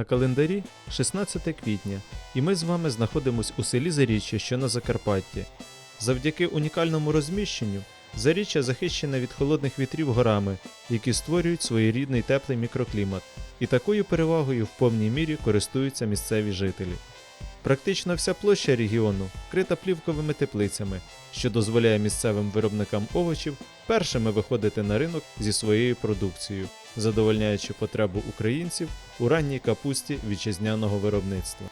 На календарі 16 квітня, і ми з вами знаходимось у селі Заріччя, що на Закарпатті. Завдяки унікальному розміщенню Заріччя захищене від холодних вітрів горами, які створюють своєрідний теплий мікроклімат, і такою перевагою в повній мірі користуються місцеві жителі. Практично вся площа регіону вкрита плівковими теплицями, що дозволяє місцевим виробникам овочів першими виходити на ринок зі своєю продукцією, задовольняючи потребу українців у ранній капусті вітчизняного виробництва.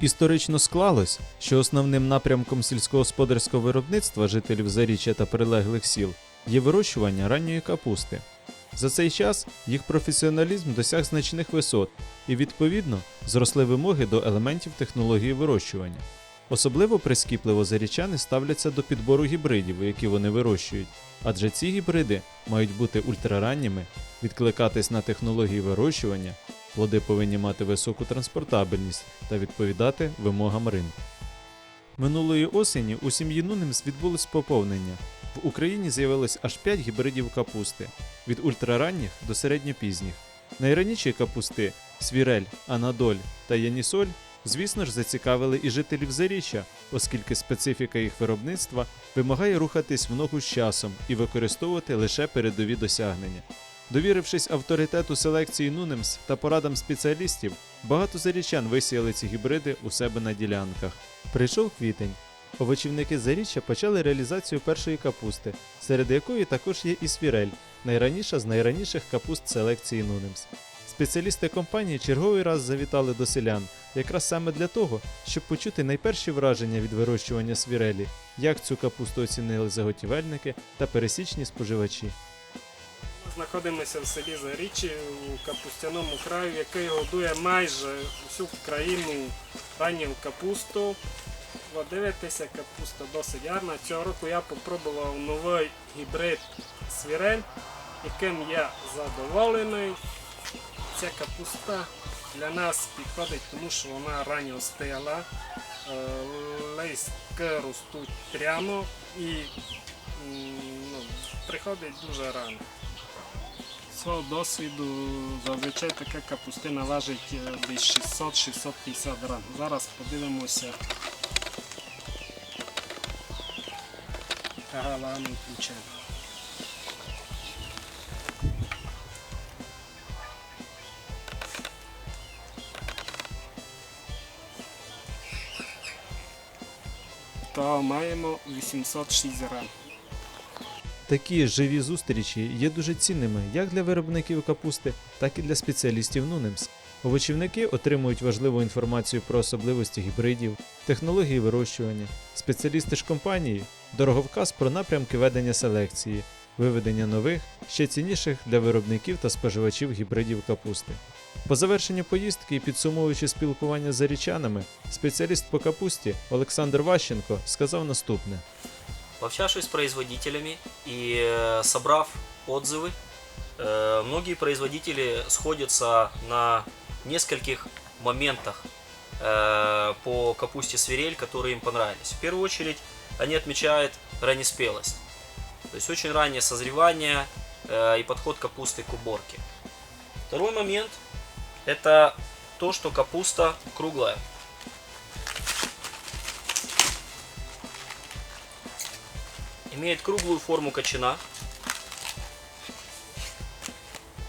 Історично склалось, що основним напрямком сільськогосподарського виробництва жителів Заріччя та прилеглих сіл є вирощування ранньої капусти. За цей час їх професіоналізм досяг значних висот і, відповідно, зросли вимоги до елементів технології вирощування. Особливо прискіпливо зарічани ставляться до підбору гібридів, які вони вирощують, адже ці гібриди мають бути ультраранніми, відкликатись на технології вирощування, плоди повинні мати високу транспортабельність та відповідати вимогам ринку. Минулої осені у сім'ї Нунемс відбулось поповнення. В Україні з'явилось аж 5 гібридів капусти від ультраранніх до середньопізніх. Найраніші капусти Свірель, Анадоль та Янісоль, звісно ж, зацікавили і жителів Заріччя, оскільки специфіка їх виробництва вимагає рухатись в ногу з часом і використовувати лише передові досягнення. Довірившись авторитету селекції Нунемс та порадам спеціалістів, багато зарічан висіяли ці гібриди у себе на ділянках. Прийшов квітень. Овочівники Заріччя почали реалізацію першої капусти, серед якої також є і свірель, найраніша з найраніших капуст селекції Нунемс. Спеціалісти компанії черговий раз завітали до селян, якраз саме для того, щоб почути найперші враження від вирощування свірелі, як цю капусту оцінили заготівельники та пересічні споживачі. Знаходимося в селі Заріччі у капустяному краю, який годує майже всю країну ранню капусту. Ви дивитеся, капуста досить гарна. Цього року я попробував новий гібрид свірель, яким я задоволений. Ця капуста для нас підходить, тому що вона ранньо стигла, е, листки ростуть прямо і ну, приходить дуже рано. Свого досвіду зазвичай така капустина важить е, десь 600-650 грам. Зараз подивимося. Ага, ладно, включаємо. То маємо 806 грам. Такі живі зустрічі є дуже цінними як для виробників капусти, так і для спеціалістів Нунемс. Овочівники отримують важливу інформацію про особливості гібридів, технології вирощування. Спеціалісти ж компанії дороговказ про напрямки ведення селекції, виведення нових, ще цінніших для виробників та споживачів гібридів капусти. По завершенню поїздки і підсумовуючи спілкування з зарічанами, спеціаліст по капусті Олександр Ващенко сказав наступне. Пообщавшись с производителями и э, собрав отзывы, э, многие производители сходятся на нескольких моментах э, по капусте свирель, которые им понравились. В первую очередь они отмечают раннеспелость, то есть очень раннее созревание и подход капусты к уборке. Второй момент это то, что капуста круглая. Имеет круглую форму кочана.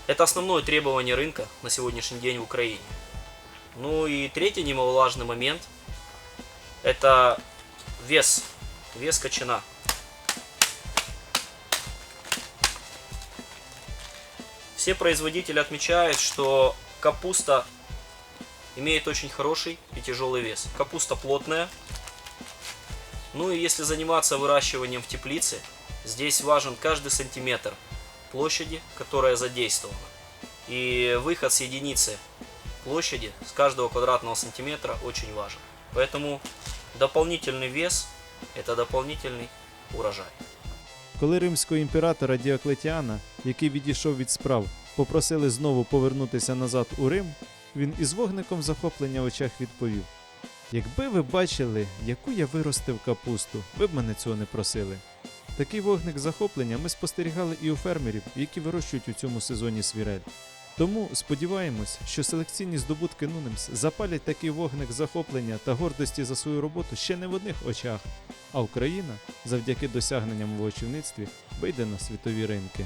Это основное требование рынка на сегодняшний день в Украине. Ну и третий немаловажный момент – это вес, вес кочана. Все производители отмечают, что капуста имеет очень хороший и тяжелый вес. Капуста плотная, ну и если заниматься выращиванием в теплице, здесь важен каждый сантиметр площади, которая задействована. И выход с единицы площади с каждого квадратного сантиметра очень важен. Поэтому дополнительный вес – это дополнительный урожай. Коли римського імператора Діоклетіана, який відійшов від справ, попросили знову повернутися назад у Рим, він із вогником захоплення в очах відповів: Якби ви бачили, яку я виростив капусту, ви б мене цього не просили. Такий вогник захоплення ми спостерігали і у фермерів, які вирощують у цьому сезоні свірель. Тому сподіваємось, що селекційні здобутки Нунемс запалять такий вогник захоплення та гордості за свою роботу ще не в одних очах, а Україна завдяки досягненням в овочівництві вийде на світові ринки.